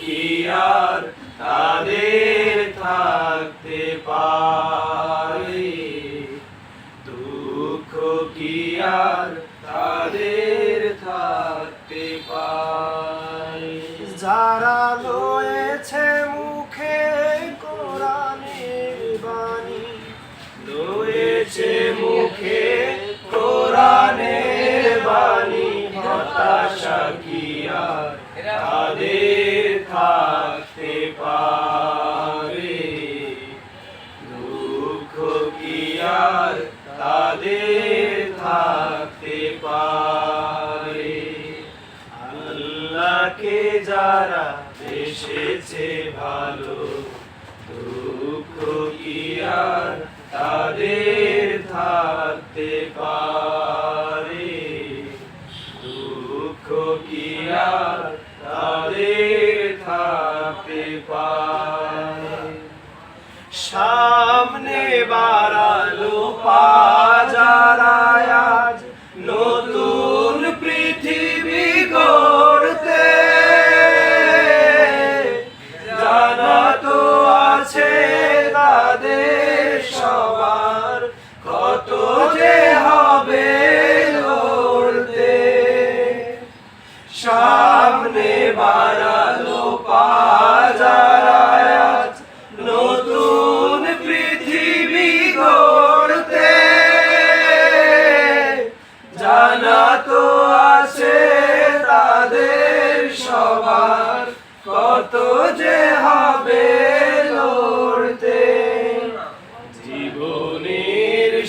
কি আর তাদের থাকতে পারে? দুঃখ কি আর তাদের থাকতে পারে? যারা লয়েছে মুখে থাকতে পারে। আল্লাহকে যারা এসেছে ভালো, দুঃখ কি আর তাদের থাকতে পারে? দুঃখ কি আর তাদের থাকতে পারে? সামনে বাড়ালো পাজারা তাদের সবার, কত যে হবে লড়তে সামনে বাড়ালো পাজারা আজ নতুন পৃথিবী গড়তে। জানা তো আছে তাদের সবার, কত যে হবে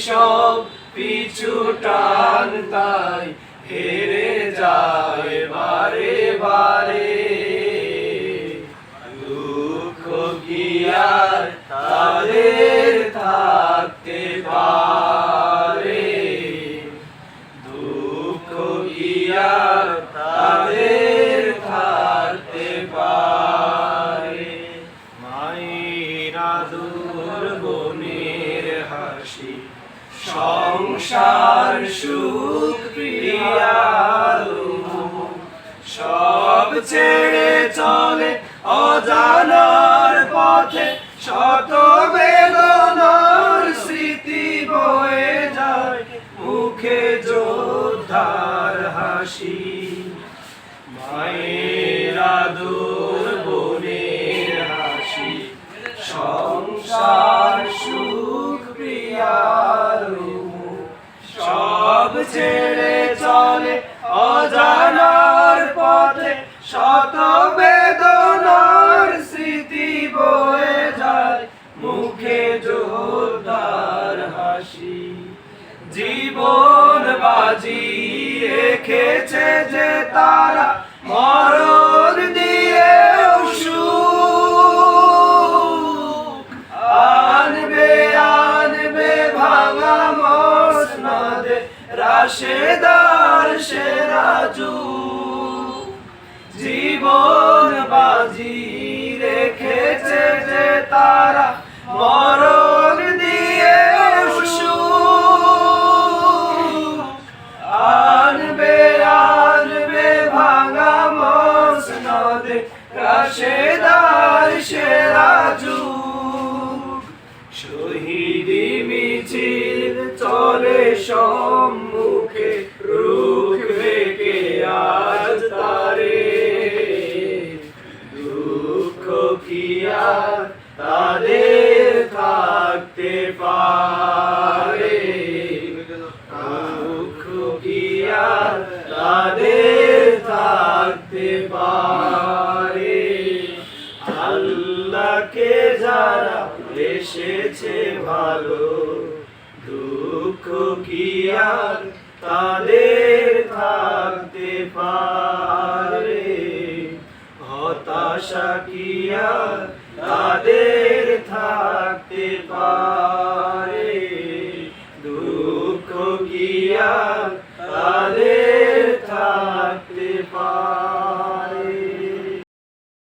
সব পিছু টান তাই হেরে যায় বারে বারে। দুঃখ আর তাদের থাকতে পারে? দুঃখ আর তাদের থাকতে পারে? মায়েরা দূর বোনের হাসি সংসার সুখ সব ছেড়ে চলে অজানার পথে শত বেদনার স্মৃতি বয়ে যায়। মুখে যোদ্ধার হাসি, মায়ের বোনের হাসি। সংসার ছেড়ে চলে, অজানার পথে শত বেদনার স্মৃতি বয়ে যায়। মুখে জোরদার হাসি, জীবন বাজি রেখেছে যে তারা মরণ রাশেদার সেরাজু জীবন বাজি রেখেছে যে তারা মরণ দিয়ে আনবে আনবে ভাঙা মসনদে রাশেদার সেরাজু শহীদি মিছিল চলে সম্মুখে এসেছে ভালো দুঃখ কি আর তাদের?